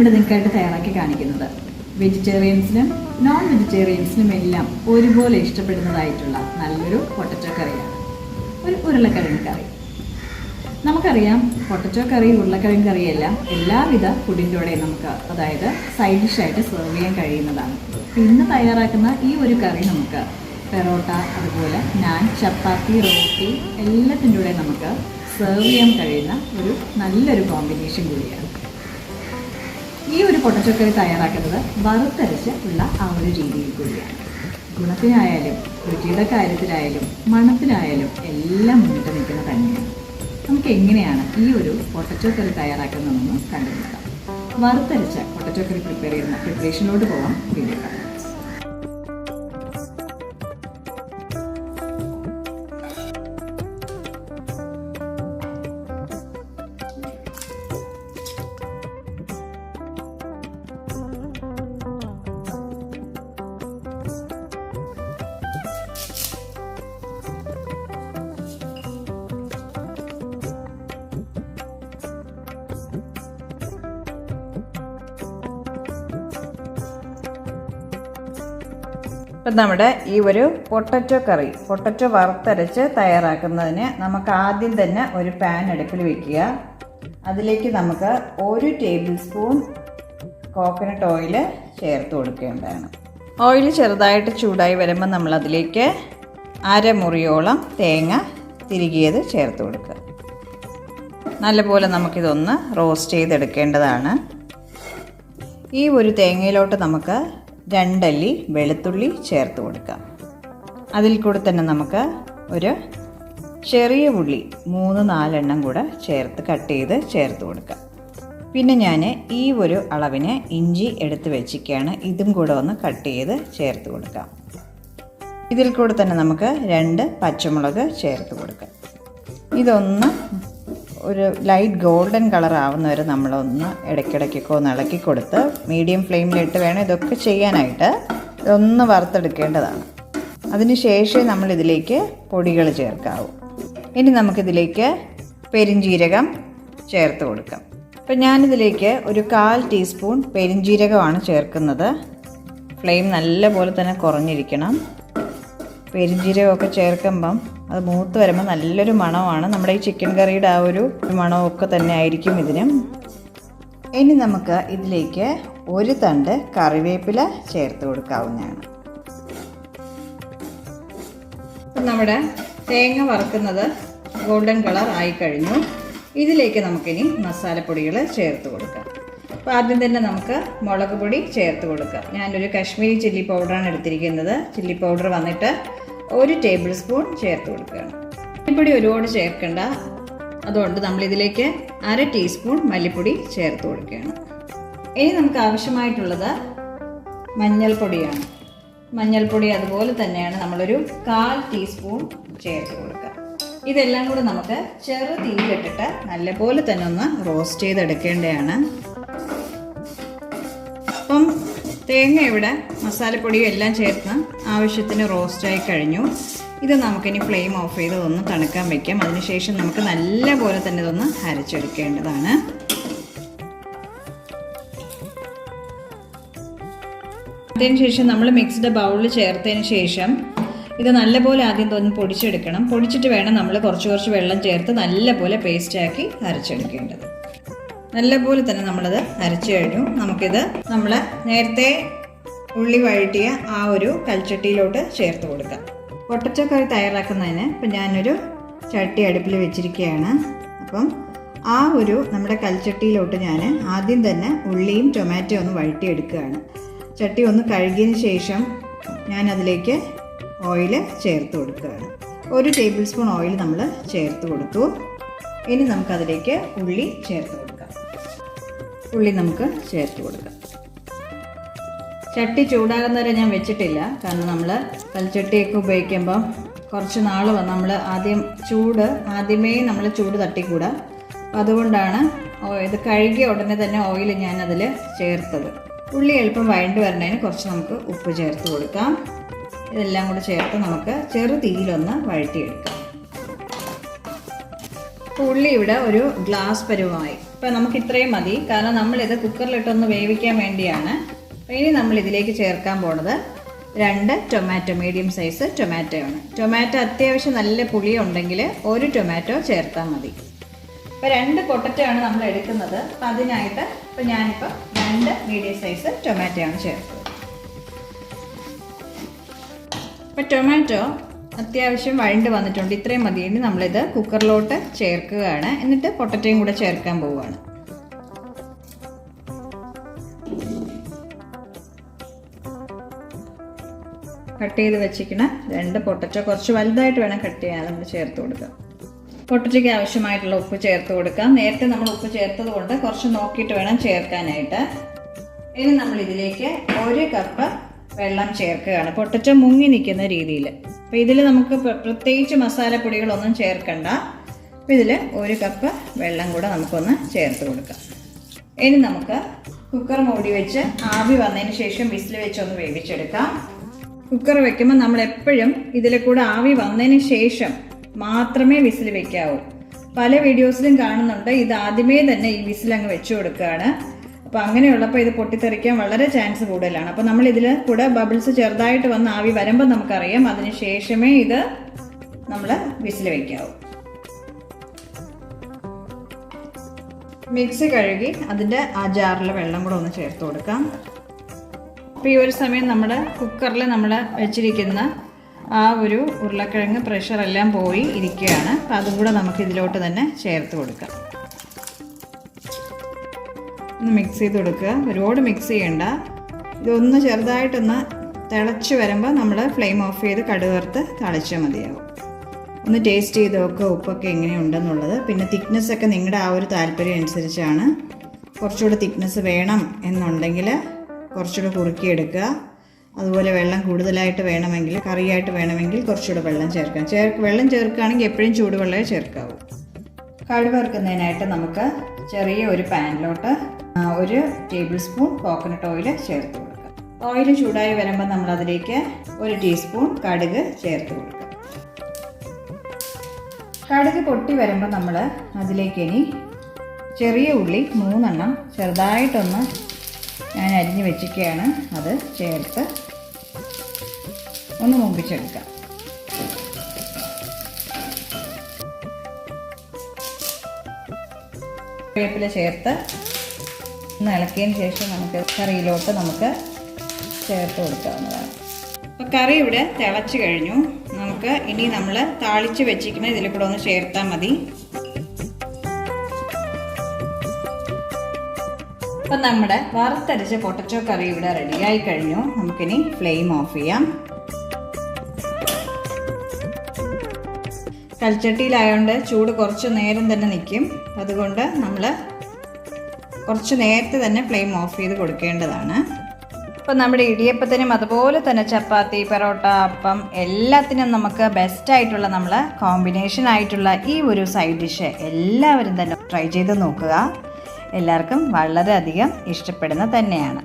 ഞാനിവിടെ നിങ്ങൾക്കായിട്ട് തയ്യാറാക്കി കാണിക്കുന്നത്. വെജിറ്റേറിയൻസിനും നോൺ വെജിറ്റേറിയൻസിനും എല്ലാം ഒരുപോലെ ഇഷ്ടപ്പെടുന്നതായിട്ടുള്ള നല്ലൊരു പൊട്ടറ്റോ കറിയാണ്. ഒരു ഉരുളക്കിഴങ്ങ് കറി. നമുക്കറിയാം പൊട്ടറ്റോ കറി ഉരുളക്കിഴങ്ങ് കറിയെല്ലാം എല്ലാവിധ ഫുഡിന്റെ നമുക്ക് അതായത് സൈഡ് ഡിഷായിട്ട് സെർവ് ചെയ്യാൻ കഴിയുന്നതാണ്. ഇന്ന് തയ്യാറാക്കുന്ന ഈ ഒരു കറി നമുക്ക് പെറോട്ട അതുപോലെ നാൻ ചപ്പാത്തി റോട്ടി എല്ലാത്തിന്റെ കൂടെ നമുക്ക് സെർവ് ചെയ്യാൻ കഴിയുന്ന ഒരു നല്ലൊരു കോമ്പിനേഷൻ കൂടിയാണ്. ഈ ഒരു പൊട്ടച്ചക്കറി തയ്യാറാക്കുന്നത്. വറുത്തരച്ച് ഉള്ള ആ ഒരു രീതിയിൽ കൂടിയാണ്. ഗുണത്തിനായാലും രുചിയുടെ കാര്യത്തിലായാലും മണത്തിനായാലും എല്ലാം മുന്നിട്ട് നിൽക്കുന്ന തന്നെയാണ്. നമുക്ക് എങ്ങനെയാണ് ഈ ഒരു പൊട്ടറ്റോ കറി തയ്യാറാക്കുന്നതെന്ന് കണ്ടുപിടിക്കാം വറുത്തരച്ച പൊട്ടറ്റോ കറി പ്രിപ്പയർ ചെയ്യുന്ന പ്രിപ്പറേഷനിലോട്ട് പോകാം വീഡിയോ ഇപ്പം നമ്മുടെ ഈ ഒരു പൊട്ടറ്റോ കറി പൊട്ടറ്റോ വറുത്തരച്ച് തയ്യാറാക്കുന്നതിന് നമുക്ക് ആദ്യം തന്നെ ഒരു പാൻ അടുപ്പിൽ വെക്കുക. അതിലേക്ക് നമുക്ക് ഒരു ടേബിൾ സ്പൂൺ കോക്കനട്ട് ഓയിൽ ചേർത്ത് കൊടുക്കേണ്ടതാണ്. ഓയിൽ ചെറുതായിട്ട് ചൂടായി വരുമ്പോൾ നമ്മൾ അതിലേക്ക് അരമുറിയോളം തേങ്ങ തിരികിയത് ചേർത്ത് കൊടുക്കുക. നല്ലപോലെ നമുക്കിതൊന്ന് റോസ്റ്റ് ചെയ്തെടുക്കേണ്ടതാണ്. ഈ ഒരു തേങ്ങയിലോട്ട് നമുക്ക് രണ്ടല്ലി വെളുത്തുള്ളി ചേർത്ത് കൊടുക്കാം. അതിൽ കൂടെ തന്നെ നമുക്ക് ഒരു ചെറിയ ഉള്ളി മൂന്ന് നാലെണ്ണം കൂടെ ചേർത്ത് കട്ട് ചെയ്ത് ചേർത്ത് കൊടുക്കാം. പിന്നെ ഞാൻ ഈ ഒരു അളവിന് ഇഞ്ചി എടുത്ത് വെച്ചിരിക്കുകയാണ്. ഇതും കൂടെ ഒന്ന് കട്ട് ചെയ്ത് ചേർത്ത് കൊടുക്കാം. ഇതിൽ കൂടെ തന്നെ നമുക്ക് രണ്ട് പച്ചമുളക് ചേർത്ത് കൊടുക്കാം. ഇതൊന്ന് ഒരു ലൈറ്റ് ഗോൾഡൻ കളർ ആവുന്നവരെ നമ്മളൊന്ന് ഇടയ്ക്കിടയ്ക്കൊക്കെ ഒന്ന് ഇളക്കി കൊടുത്ത് മീഡിയം ഫ്ലെയിമിലിട്ട് വേണം ഇതൊക്കെ ചെയ്യാനായിട്ട്. ഇതൊന്ന് വറുത്തെടുക്കേണ്ടതാണ്. അതിനുശേഷം നമ്മൾ ഇതിലേക്ക് പൊടികൾ ചേർക്കാവൂ. ഇനി നമുക്കിതിലേക്ക് പെരിഞ്ജീരകം ചേർത്ത് കൊടുക്കാം. അപ്പം ഞാനിതിലേക്ക് ഒരു കാൽ ടീസ്പൂൺ പെരിഞ്ജീരകമാണ് ചേർക്കുന്നത്. ഫ്ലെയിം നല്ലപോലെ തന്നെ കുറഞ്ഞിരിക്കണം. പെരിഞ്ജീരകമൊക്കെ ചേർക്കുമ്പം അത് മൂത്ത് വരുമ്പോൾ നല്ലൊരു മണമാണ്. നമ്മുടെ ഈ ചിക്കൻ കറിയുടെ ആ ഒരു മണമൊക്കെ തന്നെ ആയിരിക്കും ഇതിന്. ഇനി നമുക്ക് ഇതിലേക്ക് ഒരു തണ്ട് കറിവേപ്പില ചേർത്ത് കൊടുക്കാവുന്നതാണ്. നമ്മുടെ തേങ്ങ വറുക്കുന്നത് ഗോൾഡൻ കളർ ആയി കഴിഞ്ഞു. ഇതിലേക്ക് നമുക്കിനി മസാലപ്പൊടികൾ ചേർത്ത് കൊടുക്കാം. അപ്പോൾ ആദ്യം തന്നെ നമുക്ക് മുളക് പൊടി ചേർത്ത് കൊടുക്കാം. ഞാനൊരു കാശ്മീരി ചില്ലി പൗഡറാണ് എടുത്തിരിക്കുന്നത്. ചില്ലി പൗഡർ വന്നിട്ട് ഒരു ടേബിൾ സ്പൂൺ ചേർത്ത് കൊടുക്കുകയാണ്. മല്ലിപ്പൊടി ഒരുപാട് ചേർക്കണ്ട. അതുകൊണ്ട് നമ്മളിതിലേക്ക് അര ടീസ്പൂൺ മല്ലിപ്പൊടി ചേർത്ത് കൊടുക്കുകയാണ്. ഇനി നമുക്ക് ആവശ്യമായിട്ടുള്ളത് മഞ്ഞൾപ്പൊടിയാണ്. മഞ്ഞൾപ്പൊടി അതുപോലെ തന്നെയാണ് നമ്മളൊരു കാൽ ടീസ്പൂൺ ചേർത്ത് കൊടുക്കുക. ഇതെല്ലാം കൂടെ നമുക്ക് ചെറു തീയിലിട്ടിട്ട് നല്ലപോലെ തന്നെ ഒന്ന് റോസ്റ്റ് ചെയ്തെടുക്കേണ്ടതാണ്. അപ്പം തേങ്ങ ഇവിടെ മസാലപ്പൊടിയും എല്ലാം ചേർത്ത് ആവശ്യത്തിന് റോസ്റ്റായി കഴിഞ്ഞു. ഇത് നമുക്കിനി ഫ്ലെയിം ഓഫ് ചെയ്ത് ഒന്ന് തണുക്കാൻ വയ്ക്കാം അതിനുശേഷം നമുക്ക് നല്ല പോലെ തന്നെ ഇതൊന്ന് അരച്ചെടുക്കേണ്ടതാണ്. അതിന് ശേഷം നമ്മൾ മിക്സ്ഡ് ബൗളിൽ ചേർത്തതിന് ശേഷം ഇത് നല്ലപോലെ ആദ്യം ഒന്ന് പൊടിച്ചെടുക്കണം. പൊടിച്ചിട്ട് വേണം നമ്മൾ കുറച്ച് കുറച്ച് വെള്ളം ചേർത്ത് നല്ലപോലെ പേസ്റ്റാക്കി അരച്ചെടുക്കേണ്ടത്. നല്ലപോലെ തന്നെ നമ്മളത് അരച്ചു കഴിഞ്ഞു. നമുക്കിത് നമ്മൾ നേരത്തെ ഉള്ളി വഴറ്റിയ ആ ഒരു കൽച്ചട്ടിയിലോട്ട് ചേർത്ത് കൊടുക്കാം പൊട്ടച്ചക്കറി തയ്യാറാക്കുന്നതിന് ഇപ്പം ഞാനൊരു ചട്ടി അടുപ്പിൽ വെച്ചിരിക്കുകയാണ്. അപ്പം ആ ഒരു നമ്മുടെ കൽച്ചട്ടിയിലോട്ട് ഞാൻ ആദ്യം തന്നെ ഉള്ളിയും ടൊമാറ്റോ ഒന്ന് വഴറ്റിയെടുക്കുകയാണ്. ചട്ടി ഒന്ന് കഴുകിയതിന് ശേഷം ഞാൻ അതിലേക്ക് ഓയിൽ ചേർത്ത് കൊടുക്കുകയാണ്. ഒരു ടേബിൾ സ്പൂൺ ഓയിൽ നമ്മൾ ചേർത്ത് കൊടുത്തു. ഇനി നമുക്കതിലേക്ക് ഉള്ളി ചേർത്ത് കൊടുക്കാം. ഉള്ളി നമുക്ക് ചേർത്ത് കൊടുക്കാം. ചട്ടി ചൂടാകുന്നവരെ ഞാൻ വെച്ചിട്ടില്ല. കാരണം നമ്മൾ കൽച്ചട്ടിയൊക്കെ ഉപയോഗിക്കുമ്പം കുറച്ച് നാൾ നമ്മൾ ആദ്യം ചൂട് ആദ്യമേ നമ്മൾ ചൂട് തട്ടിക്കൂടാ. അതുകൊണ്ടാണ് ഇത് കഴുകിയ ഉടനെ തന്നെ ഓയിൽ ഞാൻ അതിൽ ചേർത്തത്. ഉള്ളി എളുപ്പം വഴണ്ട് വരണതിന് കുറച്ച് നമുക്ക് ഉപ്പ് ചേർത്ത് കൊടുക്കാം. ഇതെല്ലാം കൂടി ചേർത്ത് നമുക്ക് ചെറു തീയിലൊന്ന് വഴറ്റിയെടുക്കാം. ഉള്ളി ഇവിടെ ഒരു ഗ്ലാസ് പരുവമായി. ഇപ്പം നമുക്ക് ഇത്രയും മതി. കാരണം നമ്മളിത് കുക്കറിലിട്ടൊന്ന് വേവിക്കാൻ വേണ്ടിയാണ് ഇനി നമ്മൾ ഇതിലേക്ക് ചേർക്കാൻ പോണത് രണ്ട് ടൊമാറ്റോ മീഡിയം സൈസ് ടൊമാറ്റോ ആണ്. ടൊമാറ്റോ അത്യാവശ്യം നല്ല പുളി ഉണ്ടെങ്കിൽ ഒരു ടൊമാറ്റോ ചേർത്താൽ മതി. ഇപ്പോൾ രണ്ട് പൊട്ടറ്റോ ആണ് നമ്മൾ എടുക്കുന്നത്. അപ്പം അതിനായിട്ട് ഇപ്പം ഞാനിപ്പോൾ രണ്ട് മീഡിയം സൈസ് ടൊമാറ്റോ ആണ് ചേർത്തത്. ഇപ്പം ടൊമാറ്റോ അത്യാവശ്യം വഴണ്ട് വന്നിട്ടുണ്ട്. ഇത്രയും മതി. ഇനി നമ്മളിത് കുക്കറിലോട്ട് ചേർക്കുകയാണ്. എന്നിട്ട് പൊട്ടറ്റയും കൂടെ ചേർക്കാൻ പോവുകയാണ്. കട്ട് ചെയ്ത് വെച്ചിരിക്കുന്ന രണ്ട് പൊട്ടറ്റോ കുറച്ച് വലുതായിട്ട് വേണം കട്ട് ചെയ്യാൻ നമ്മൾ ചേർത്ത് കൊടുക്കാം പൊട്ടറ്റയ്ക്ക് ആവശ്യമായിട്ടുള്ള ഉപ്പ് ചേർത്ത് കൊടുക്കാം. നേരത്തെ നമ്മൾ ഉപ്പ് ചേർത്തത് കൊണ്ട് കുറച്ച് നോക്കിയിട്ട് വേണം ചേർക്കാനായിട്ട്. ഇനി നമ്മൾ ഇതിലേക്ക് ഒരു കപ്പ് വെള്ളം ചേർക്കുകയാണ്. പൊട്ടറ്റ മുങ്ങി നിൽക്കുന്ന രീതിയിൽ. അപ്പോൾ ഇതിൽ നമുക്ക് പ്ര- പ്രത്യേകിച്ച് മസാലപ്പൊടികളൊന്നും ചേർക്കണ്ട. അപ്പോൾ ഇതിൽ ഒരു കപ്പ് വെള്ളം കൂടെ നമുക്കൊന്ന് ചേർത്ത് കൊടുക്കാം. ഇനി നമുക്ക് കുക്കർ മൂടി വെച്ച് ആവി വന്നതിന് ശേഷം വിസിൽ വെച്ചൊന്ന് വേവിച്ചെടുക്കാം. കുക്കർ വെക്കുമ്പോൾ നമ്മൾ എപ്പോഴും ഇതിൽ കൂടെ ആവി വന്നതിന് ശേഷം മാത്രമേ വിസിൽ വെക്കാവൂ. പല വീഡിയോസിലും കാണുന്നുണ്ട് ഇത് ആദ്യമേ തന്നെ ഈ വിസിൽ അങ്ങ് വെച്ചു കൊടുക്കുകയാണ്. അപ്പോൾ അങ്ങനെയുള്ളപ്പോൾ ഇത് പൊട്ടിത്തെറിക്കാൻ വളരെ ചാൻസ് കൂടുതലാണ്. അപ്പോൾ നമ്മൾ ഇതിൽ കൂടെ ബബിൾസ് ചെറുതായിട്ട് വന്ന് ആവി വരുമ്പോൾ നമുക്കറിയാം അതിന് ശേഷമേ ഇത് നമ്മൾ വിസിൽ വെക്കാവൂ. മിക്സി കഴുകി അതിന്റെ ആ ജാറിൽ വെള്ളം കൂടെ ഒന്ന് ചേർത്ത് കൊടുക്കാം. അപ്പോൾ ഈ ഒരു സമയം നമ്മുടെ കുക്കറിൽ നമ്മൾ വെച്ചിരിക്കുന്ന ആ ഒരു ഉരുളക്കിഴങ്ങ് പ്രഷറെല്ലാം പോയി ഇരിക്കുകയാണ്. അപ്പോൾ അതും കൂടെ നമുക്ക് ഇതിലോട്ട് തന്നെ ചേർത്ത് കൊടുക്കാം. ഒന്ന് മിക്സ് ചെയ്ത് കൊടുക്കുക. ഒരുപാട് മിക്സ് ചെയ്യണ്ട. ഇതൊന്ന് ചെറുതായിട്ടൊന്ന് തിളച്ച് വരുമ്പോൾ നമ്മൾ ഫ്ലെയിം ഓഫ് ചെയ്ത് കടുവറുത്ത് തളിച്ചാൽ മതിയാവും. ഒന്ന് ടേസ്റ്റ് ചെയ്ത് നോക്കുക ഉപ്പൊക്കെ എങ്ങനെയുണ്ടെന്നുള്ളത്. പിന്നെ തിക്നെസ് ഒക്കെ നിങ്ങളുടെ ആ ഒരു താല്പര്യം അനുസരിച്ചാണ് കുറച്ചുകൂടെ തിക്നെസ് വേണം എന്നുണ്ടെങ്കിൽ കുറച്ചുകൂടെ കുറുക്കിയെടുക്കുക. അതുപോലെ വെള്ളം കൂടുതലായിട്ട് വേണമെങ്കിൽ കറിയായിട്ട് വേണമെങ്കിൽ കുറച്ചുകൂടെ വെള്ളം ചേർക്കാം. ചേർ വെള്ളം ചേർക്കുകയാണെങ്കിൽ എപ്പോഴും ചൂടുവെള്ളമേ ചേർക്കാവൂ. കടുക് വറുക്കുന്നതിനായിട്ട് നമുക്ക് ചെറിയ ഒരു പാനിലോട്ട് ഒരു ടേബിൾ സ്പൂൺ കോക്കനട്ട് ഓയിൽ ചേർത്ത് കൊടുക്കുക ഓയിൽ ചൂടായി വരുമ്പോൾ നമ്മൾ അതിലേക്ക് ഒരു ടീസ്പൂൺ കടുക് ചേർത്ത് കൊടുക്കുക കടുക് പൊട്ടി വരുമ്പോൾ നമ്മൾ അതിലേക്ക് ഇനി ചെറിയ ഉള്ളി മൂന്നെണ്ണം ചെറുതായിട്ടൊന്ന് ഞാൻ അരിഞ്ഞ് വെച്ചിരിക്കുകയാണ്. അത് ചേർത്ത് ഒന്ന് മുമ്പിച്ചെടുക്കാം വേപ്പില ചേർത്ത് ഒന്ന് ഇളക്കിയതിന് ശേഷം നമുക്ക് കറിയിലോട്ട് നമുക്ക് ചേർത്ത് കൊടുക്കാവുന്നതാണ്. അപ്പോൾ കറി ഇവിടെ തിളച്ച് കഴിഞ്ഞു. നമുക്ക് ഇനി നമ്മൾ താളിച്ച് വെച്ചിരിക്കുന്ന ഇതിൽ കൂടെ ഒന്ന് ചേർത്താൽ മതി. അപ്പം നമ്മുടെ വറുത്തരച്ച പൊട്ടറ്റോ കറി ഇവിടെ റെഡിയായി കഴിഞ്ഞു. നമുക്കിനി ഫ്ലെയിം ഓഫ് ചെയ്യാം. കൽച്ചട്ടിയിലായതുകൊണ്ട് ചൂട് കുറച്ച് നേരം തന്നെ നിൽക്കും അതുകൊണ്ട് നമ്മൾ കുറച്ച് നേരത്തെ തന്നെ ഫ്ലെയിം ഓഫ് ചെയ്ത് കൊടുക്കേണ്ടതാണ്. അപ്പം നമ്മുടെ ഇടിയപ്പത്തിനും അതുപോലെ തന്നെ ചപ്പാത്തി പെറോട്ട അപ്പം എല്ലാത്തിനും നമുക്ക് ബെസ്റ്റ് ആയിട്ടുള്ള നമ്മൾ കോമ്പിനേഷൻ ആയിട്ടുള്ള ഈ ഒരു സൈഡ് ഡിഷ് എല്ലാവരും തന്നെ ട്രൈ ചെയ്ത് നോക്കുക. എല്ലാവർക്കും വളരെയധികം ഇഷ്ടപ്പെടുന്ന തന്നെയാണ്.